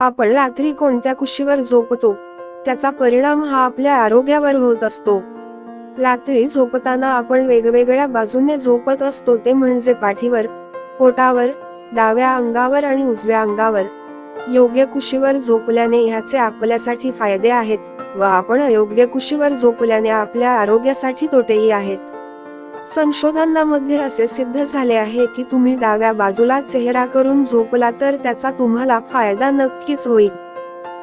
आपण रात्री कोणत्या कुशीवर झोपतो त्याचा परिणाम हा आपल्या आरोग्यावर होत असतो. रात्री झोपताना आपण वेगवेगळ्या बाजूने झोपत असतो ते म्हणजे पाठीवर पोटावर डाव्या अंगावर आणि उजव्या अंगावर. योग्य कुशीवर झोपल्याने ह्याचे आपल्यासाठी फायदे आहेत व आपण अयोग्य कुशीवर झोपल्याने आपल्या आरोग्यासाठी तोटेही आहेत. संशोधनामध्ये असे सिद्ध झाले आहे की तुम्ही डाव्या बाजूला चेहरा करून झोपला तर त्याचा तुम्हाला फायदा नक्कीच होईल.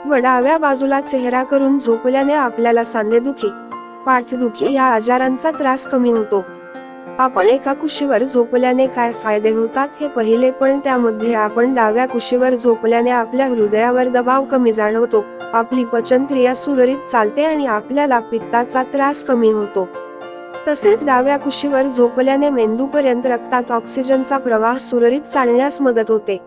व डाव्या बाजूला चेहरा करून झोपल्याने आपल्याला सांधेदुखी पाठदुखी या आजारांचा त्रास कमी होतो. आपण एका कुशीवर झोपल्याने काय फायदे होतात हे पहिले पण त्यामध्ये आपण डाव्या कुशीवर झोपल्याने आपल्या हृदयावर दबाव कमी जाणवतो आपली पचनक्रिया सुरळीत चालते आणि आपल्याला पित्ताचा त्रास कमी होतो. तसेच डाव्या कुशीवर झोपल्याने मेंदूपर्यंत रक्तात ऑक्सिजनचा प्रवाह सुरळीत चालण्यास मदत होते.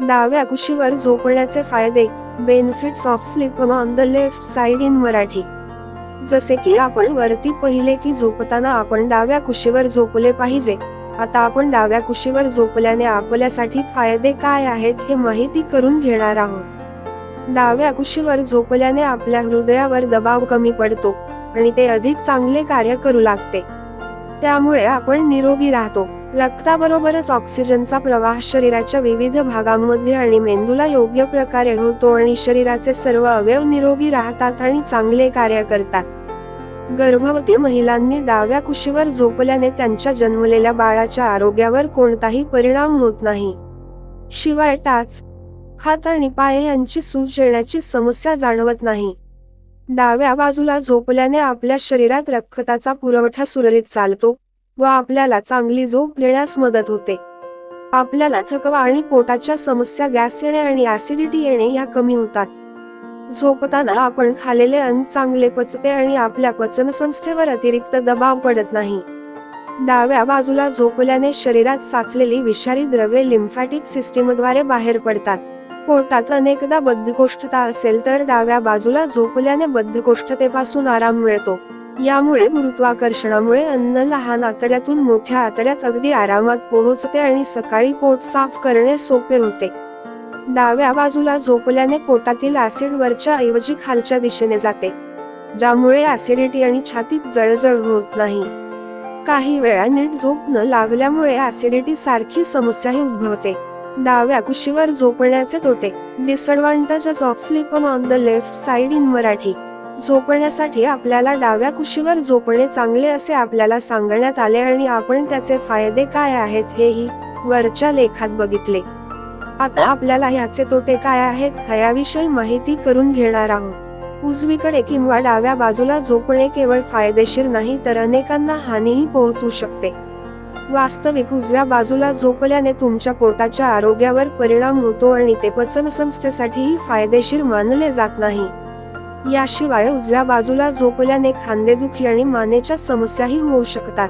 डाव्या कुशीवर झोपण्याचे फायदे benefits of sleep on the left side in Marathi. जसे की आपण वरती पहिले की झोपताना आपण डाव्या कुशीवर झोपले पाहिजे. आता आपण डाव्या कुशीवर झोपल्याने आपल्यासाठी फायदे काय आहेत हे माहिती करून घेणार आहोत. डाव्या कुशीवर झोपल्याने आपल्या हृदयावर दबाव कमी पडतो. आणि ते अधिक चांगले कार्य करू लागते. त्यामुळे आपण निरोगी राहतो. रक्ताबरोबरच ऑक्सिजनचा प्रवाह शरीराच्या विविध भागांमध्ये आणि मेंदूला योग्य प्रकारे होतो आणि शरीराचे सर्व अवयव निरोगी राहतात आणि चांगले कार्य करतात. गर्भवती महिलांनी डाव्या कुशीवर झोपल्याने त्यांच्या जन्मलेल्या बाळाच्या आरोग्यावर कोणताही परिणाम होत नाही. शिवाय टाच हात आणि पाय यांची सूज येण्याची समस्या जाणवत नाही. डाव्या बाजूला झोपल्याने आपल्या शरीरात रक्ताचा पुरवठा सुरळीत चालतो व आपल्याला चांगली झोप घेण्यास मदत होते. आपल्याला थकवा आणि पोटाच्या समस्या गॅस येणे आणि ऍसिडिटी येणे या कमी होतात. झोपताना आपण खालेले अन्न चांगले पचते आणि आपल्या पचन संस्थेवर अतिरिक्त दबाव पडत नाही. डाव्या बाजूला झोपल्याने शरीरात साचलेली विषारी द्रव्ये लिम्फॅटिक सिस्टीमद्वारे बाहेर पडतात. पोटात अनेकदा बद्धकोष्ठता असेल तर डाव्या बाजूला झोपल्याने बद्धकोष्ठतेपासून आराम मिळतो. यामुळे गुरुत्वाकर्षणामुळे अन्न लहान आतड्यातून मोठ्या आतड्यात अगदी आरामात पोहोचते आणि सकाळी पोट साफ करणे सोपे होते. डाव्या बाजूला झोपल्याने पोटातील ऍसिड वरच्या ऐवजी खालच्या दिशेने जाते ज्यामुळे ऍसिडिटी आणि छातीत जळजळ होत नाही. काही वेळा नीट झोप न लागल्यामुळे ऍसिडिटी सारखी समस्याही उद्भवते. डाव्या कुशीवर झोपण्याचे तोटे. Disadvantages of sleep on the left side in Marathi. झोपण्यासाठी आपल्याला डाव्या कुशीवर झोपणे चांगले असे आपल्याला सांगण्यात आले आणि आपण त्याचे फायदे काय आहेत हेही वरच्या लेखात बघितले. आता आपल्याला ह्याचे तोटे काय आहेत ह्याविषयी माहिती करून घेणार आहोत. उजवीकडे किंवा डाव्या बाजूला झोपणे केवळ फायदेशीर नाही तर अनेकांना हानीही पोहोचू शकते. वास्तविक उजव्या बाजूला झोपल्याने तुमच्या पोटाच्या आरोग्यावर परिणाम होतो आणि ते पचन संस्थेसाठीही फायदेशीर मानले जात नाही. याशिवाय उजव्या बाजूला झोपल्याने खांदेदुखी आणि मानेच्या समस्याही होऊ शकतात.